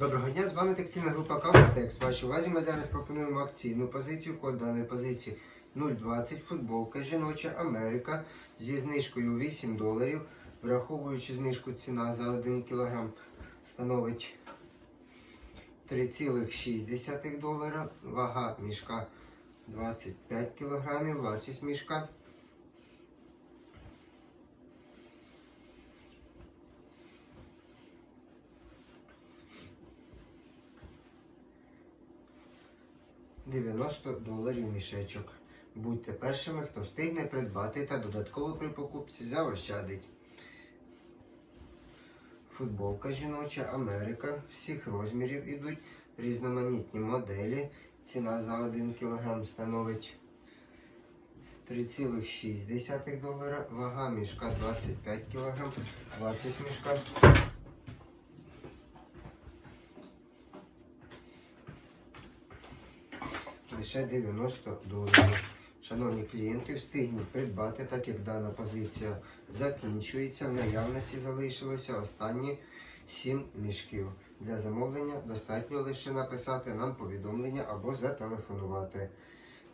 Доброго дня, з вами текстильна група Каватекс. Вашій увазі ми зараз пропонуємо акційну позицію. Код даної позиції 0,20 футболка жіноча Америка зі знижкою 8 доларів. Враховуючи знижку ціна за 1 кг становить 3,6 долара. Вага мішка 25 кг, вартість мішка. – 90 доларів мішечок. Будьте першими, хто встигне придбати та додатково при покупці заощадить. Футболка жіноча Америка всіх розмірів ідуть різноманітні моделі. Ціна за 1 кг становить 3,6 долара. Вага мішка 25 кг. Вартість мішка лише 90 доларів. Шановні клієнти, встигніть придбати, так як дана позиція закінчується. В наявності залишилося останні 7 мішків. Для замовлення достатньо лише написати нам повідомлення або зателефонувати.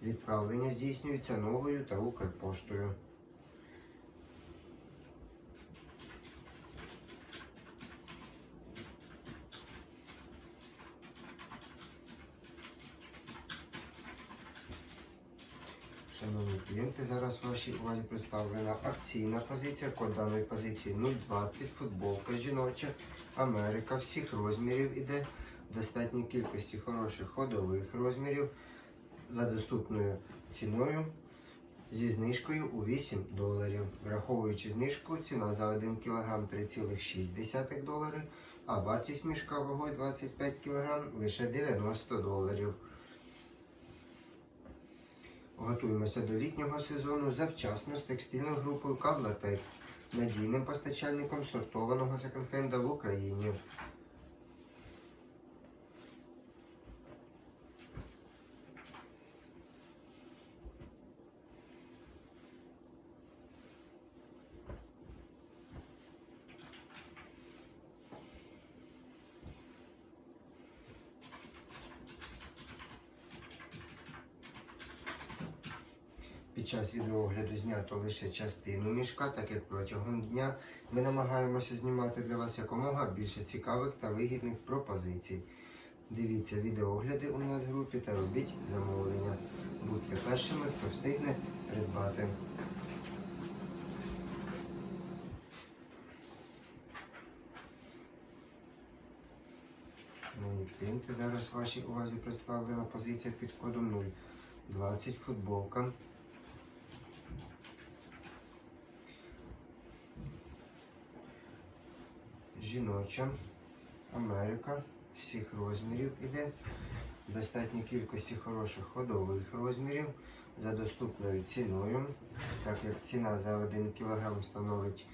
Відправлення здійснюється новою та Укрпоштою. Шановні клієнти, зараз в вашій увазі представлена акційна позиція. Код даної позиції 020, футболка жіноча, Америка всіх розмірів іде. Достатньої кількості хороших ходових розмірів за доступною ціною зі знижкою у 8 доларів. Враховуючи знижку, ціна за 1 кг 3,6 долари, а вартість мішка вагою 25 кг лише 90 доларів. Готуємося до літнього сезону завчасно з текстильною групою Кавлатекс, надійним постачальником сортованого секонд-хенда в Україні. Під час відеоогляду знято лише частину мішка, так як протягом дня ми намагаємося знімати для вас якомога більше цікавих та вигідних пропозицій. Дивіться відеоогляди у нас в групі та робіть замовлення. Будьте першими, хто встигне придбати. Зараз вашій увазі представлена позиція під кодом 020 футболка. Жіноча, Америка всіх розмірів іде. Достатньої кількості хороших ходових розмірів за доступною ціною, так як ціна за 1 кг становить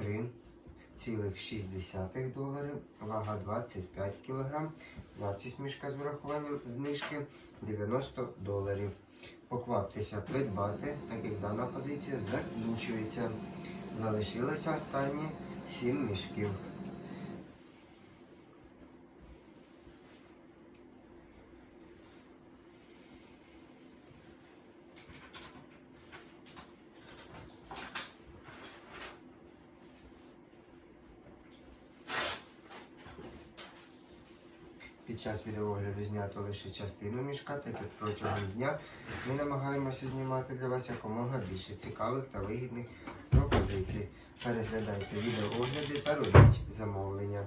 3,6 доларів, вага 25 кг, вартість мішка з врахуванням знижки 90 доларів. Покваптеся придбати, так як дана позиція закінчується. Залишилося останні 7 мішків. Під час відеогляду знято лише частину мішка, так як протягом дня ми намагаємося знімати для вас якомога більше цікавих та вигідних пропозицій. Переглядайте відеоогляди та робіть замовлення.